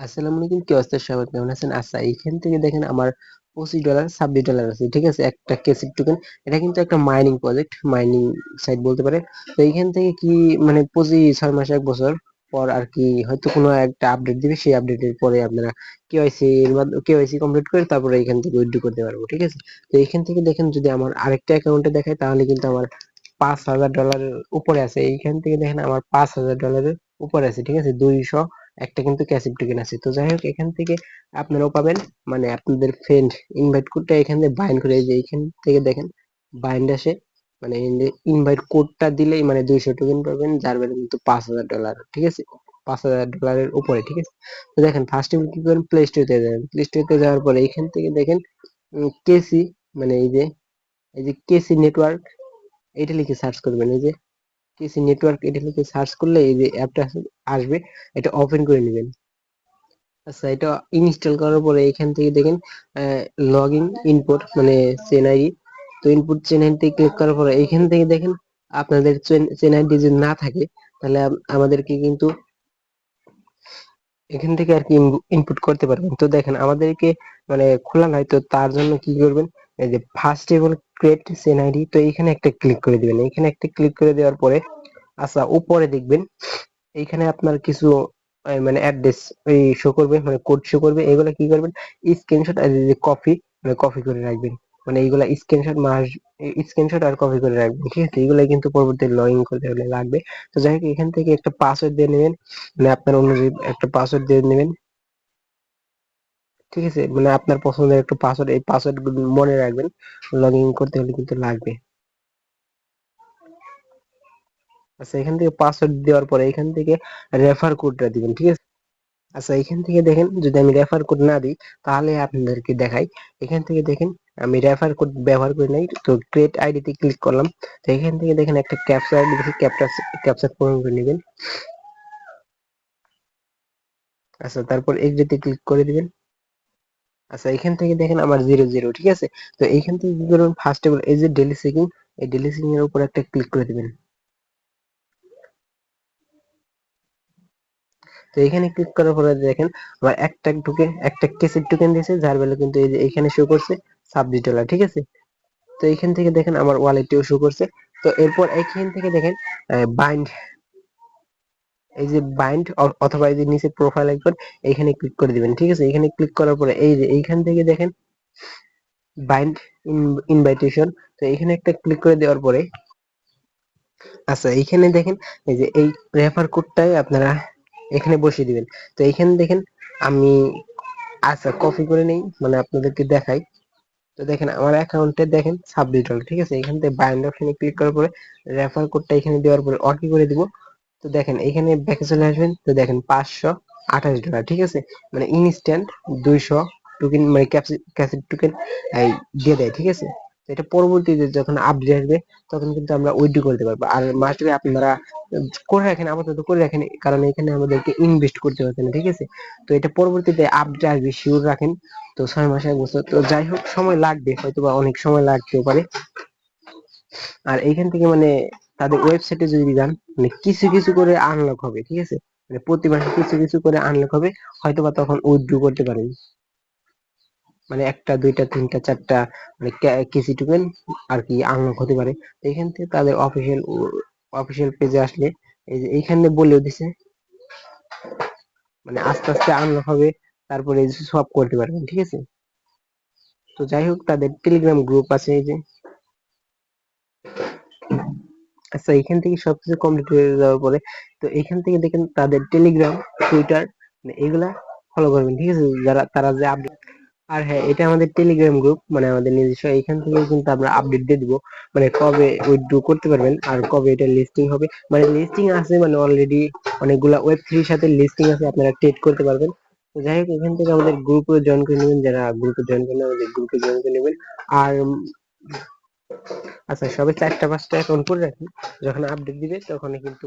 আসসালামু আলাইকুম, কি অবস্থা সবাই কেমন আছেন? আচ্ছা এইখান থেকে দেখেন আমার পঁচিশ ডলার ছাব্বিশ ডলার আছে, ঠিক আছে? একটা কেসিক টোকেন এটা কিন্তু একটা মাইনিং প্রজেক্ট মাইনিং সাইট বলতে পারে। তো এইখান থেকে কি মানে পঁচিশ, ছয় মাস, এক বছর পর আর কি হয়তো কোনো একটা আপডেট দিবে, সেই আপডেটের পরে আপনারা কেওয়াইসি এর মাধ্যমে কেওয়াইসি কমপ্লিট করে তারপরে এখান থেকে উইথড্র করতে পারব, ঠিক আছে? তো এইখান থেকে দেখেন যদি আমার আরেকটা অ্যাকাউন্টে দেখায়, তাহলে কিন্তু আমার পাঁচ হাজার ডলারের উপরে আছে। এইখান থেকে দেখেন আমার পাঁচ হাজার ডলারের উপরে আছে, ঠিক আছে? দুইশো একটা কিন্তু ক্যাসিভ টোকেন আছে। তো যাই হোক, এখান থেকে আপনারাও পাবেন। মানে আপনাদের ফ্রেন্ড ইনভাইট কোডটা এখানে বাইন্ড করে যে এখান থেকে দেখেন বাইন্ড আসে। মানে ইনভাইট কোডটা দিলেই মানে দুইশো টোকেন পাবেন, যার বেলা কিন্তু পাঁচ হাজার ডলার ঠিক আছে? পাঁচ হাজার ডলারের উপরে, ঠিক আছে? তো দেখেন ফার্স্টে কি করেন প্লে স্টোরে যাবেন। প্লে স্টোরে যাওয়ার পরে এখান থেকে দেখেন কেসি মানে এই যে এই যে কেসি নেটওয়ার্ক এটা লিখে সার্চ করবেন। এই যে কেসি নেটওয়ার্ক এটা লিখে সার্চ করলে এই যে অ্যাপটা আসবে, এটা ওপেন করে নেবেন। আচ্ছা এটা ইনস্টল করার পরে এখান থেকে দেখেন লগ ইন ইনপুট মানে চেন আইডি তো ইনপুট চেন আইডি ক্লিক করার পরে এখান থেকে দেখেন, আপনাদের চেন আইডি যদি না থাকে, তাহলে আমাদেরকে কিন্তু এখান থেকে আর কি ইনপুট করতে পারবেন। তো দেখেন, আমাদেরকে মানে খোলা নাই, তো তার জন্য কি করবেন এই যে first table create chain ID তো এখানে একটা ক্লিক করে দিবেন। এখানে একটা ক্লিক করে দেওয়ার পরে আচ্ছা উপরে দেখবেন, এইখানে আপনার কিছু মানে অ্যাড্রেস এই শো করবে মানে কোড শো করবে, এগুলা কি করবেন? স্ক্রিনশট যে কপি মানে কপি করে রাখবেন। মানে এইগুলা স্ক্রিনশট মাস স্ক্রিনশট আর কপি করে রাখবেন, ঠিক আছে? এইগুলা কিন্তু পরবর্তী লগ ইন করতে হলে লাগবে। তো যাই হোক, এখান থেকে একটা পাসওয়ার্ড দিয়ে নেবেন। মানে আপনার অনুযায়ী একটা পাসওয়ার্ড দিয়ে নেবেন। ঠিক আছে? মানে আপনার পছন্দের একটা পাসওয়ার্ড এই পাসওয়ার্ড মনে রাখবেন। লগ ইন করতে হলে কিন্তু লাগবে। আচ্ছা এখান থেকে পাসওয়ার্ড দেওয়ার পরে এখান থেকে রেফার কোডটা দিবেন, ঠিক আছে? আচ্ছা এখান থেকে দেখেন, যদি আমি রেফার কোড না দিই, তাহলে আপনাদেরকে দেখাই। এখান থেকে দেখেন, আমি রেফার কোড ব্যবহার করি নাই, তো ক্রিয়েট আইডিতে ক্লিক করলাম। তো এখান থেকে দেখেন একটা ক্যাপচা আইডি দেখে ক্যাপচা ক্যাপচা পূরণ করে নেবেন। আচ্ছা তারপর এক্সিটে ক্লিক করে দিবেন। আচ্ছা এখান থেকে দেখেন আমার জিরো জিরো ঠিক আছে? তো এইখান থেকে কি করবেন? ফার্স্ট অফ এই যে ডেলি চেকিং এই ডেলি চেকিং এর উপর একটা ক্লিক করে দিবেন। তো এখানে ক্লিক করার পরে দেখেন আবার একটা ঢুকে একটা কেসের টোকেন দিয়েছে, যার বেলা কিন্তু এই যে এখানে শো করছে, ছাব্বিশ ডলার ঠিক আছে? তো এখান থেকে দেখেন আমার ওয়ালেটেও শো করছে। তো এরপর এখান থেকে দেখেন বাইন্ড এই যে বাইন্ড অথবা এই যে নিচে প্রোফাইল আইকন এখানে ক্লিক করে দিবেন, ঠিক আছে? এখানে ক্লিক করার পরে এই যে এইখান থেকে দেখেন বাইন্ড ইনভাইটেশন তো এখানে একটা ক্লিক করে দেওয়ার পরে আচ্ছা এইখানে দেখেন এই যে এই রেফার কোডটাই আপনারা এখানে বসিয়ে দিবেন। তো এইখানে দেখেন আমি আচ্ছা কপি করে নেই মানে আপনাদেরকে দেখাই। তো দেখেন আমার অ্যাকাউন্টে দেখেন ছাব্বিশ ডলার ঠিক আছে? এখান থেকে বাইন্ড অপশনে ক্লিক করার পরে রেফার কোডটা এখানে দেওয়ার পরে অকি করে দিব। তো দেখেন, এখানে ব্যাকে চলে আসবেন। তো দেখেন, পাঁচশো আঠাশ ডলার ঠিক আছে? মানে ইনস্ট্যান্ট দুইশো টোকেন মানে ক্যাসেট টোকেন দিয়ে দেয়, ঠিক আছে? এটা পরবর্তীতে যখন আপডেট আসবে, তখন কিন্তু আমরা উইথড্র করতে পারব। আর মাস্ট আপনারা করে রাখেন, আপাতত করে রাখেন, কারণ এখানে আমাদেরকে ইনভেস্ট করতে হচ্ছে না, ঠিক আছে? তো এটা পরবর্তীতে আপডেট আসবে শিওর রাখেন। তো ছয় মাসে, এক বছর, তো যাই হোক, সময় লাগবে হয়তো বা অনেক সময় লাগতেও পারে। আর এইখান থেকে মানে তাদের ওয়েবসাইটে যদি যান মানে কিছু কিছু করে আনলক হবে, ঠিক আছে? মানে প্রতি মাসে কিছু কিছু করে আনলক হবে হয়তো বা তখন উইথড্র করতে পারেন। মানে একটা, দুইটা, তিনটা, চারটা মানে কেসি টোকেন আর কি আনলক হতে পারে। এখান থেকে তাদের অফিসিয়াল অফিসিয়াল পেজে আসলে এই যে এইখানে বলেও দিছে মানে আস্তে আস্তে আনলক হবে, তারপরে সব করতে পারবেন, ঠিক আছে? তো যাই হোক, তাদের টেলিগ্রাম গ্রুপ আছে এই যে। আচ্ছা এখান থেকে সবকিছু কমপ্লিট হয়ে যাওয়ার পরে তো এখান থেকে দেখেন তাদের টেলিগ্রাম টুইটার মানে এগুলা ফলো করবেন, ঠিক আছে? যারা, তারা যে আপডেট আর হ্যাঁ এটা আমাদের টেলিগ্রাম গ্রুপ মানে আমাদের নিজস্ব, এখান থেকে কিন্তু আমরা আপডেট দিয়ে দিব। মানে কবে উইথড্র করতে পারবেন আর কবে এটা লিস্টিং হবে। মানে লিস্টিং আছে মানে অলরেডি অনেকগুলা ওয়েব থ্রির সাথে লিস্টিং আছে, আপনারা ট্রেড করতে পারবেন। তো যাই হোক, এখান থেকে আমাদের গ্রুপে জয়েন করে নেবেন, যারা গ্রুপে জয়েন করেন, আমাদের গ্রুপে জয়েন করে নেবেন। আর আচ্ছা সবে চারটা পাঁচটা অ্যাকাউন্ট করে রাখি। যখন আপডেট দিবে তখন কিন্তু